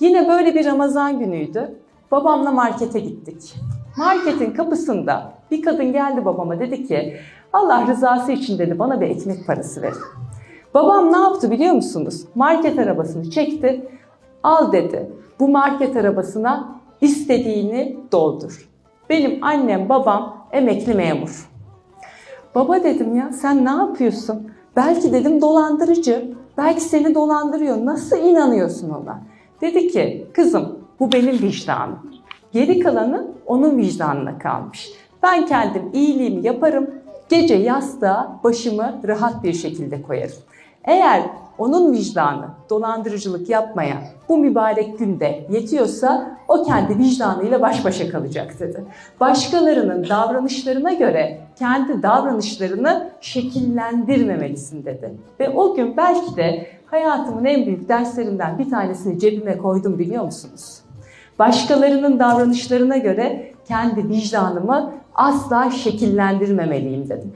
Yine böyle bir Ramazan günüydü. Babamla markete gittik. Marketin kapısında bir kadın geldi babama dedi ki Allah rızası için dedi bana bir ekmek parası verin. Babam ne yaptı biliyor musunuz? Market arabasını çekti. Al dedi. Bu market arabasına istediğini doldur. Benim annem babam emekli memur. Baba dedim ya sen ne yapıyorsun? Belki dedim dolandırıcı. Belki seni dolandırıyor. Nasıl inanıyorsun ona? Dedi ki kızım bu benim vicdanım. Geri kalanı onun vicdanına kalmış. Ben kendim iyiliğimi yaparım. Gece yastığa başımı rahat bir şekilde koyarım. Eğer onun vicdanı dolandırıcılık yapmaya bu mübarek günde yetiyorsa o kendi vicdanıyla baş başa kalacak dedi. Başkalarının davranışlarına göre kendi davranışlarını şekillendirmemelisin dedi. Ve o gün belki de hayatımın en büyük derslerinden bir tanesini cebime koydum biliyor musunuz? Başkalarının davranışlarına göre kendi vicdanımı asla şekillendirmemeliyim dedim.